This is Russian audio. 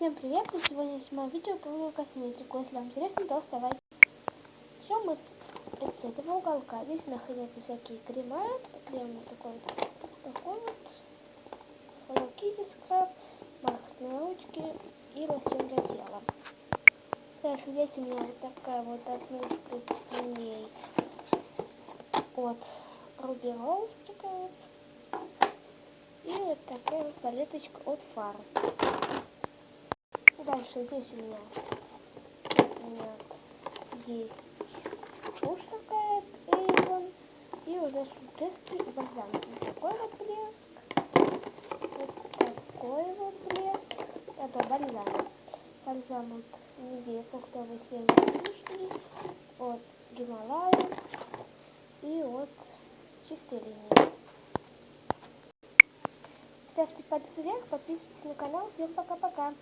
Всем привет! И сегодня снимаю видео про косметику. Если вам интересно, то оставайтесь. Начнем мы с, этого уголка. Здесь у меня хранятся всякие крема. Крем такой вот. Такой вот. Hello Kitty скраб, бархатные ручки и лосьон для тела. Дальше здесь у меня вот такая вот отмычка с ней от Ruby Rose такая вот. И вот такая вот палеточка от Фарс. Дальше здесь у меня, у меня есть тушь такая, Avon. И вот дальше блески и бальзам. Вот такой вот блеск. Вот такой вот блеск. Это бальзам. Бальзам вот Нивея фруктовый 7 с вишней. От Гималая. И от чистой линии. Ставьте пальцы вверх, подписывайтесь на канал. Всем пока-пока.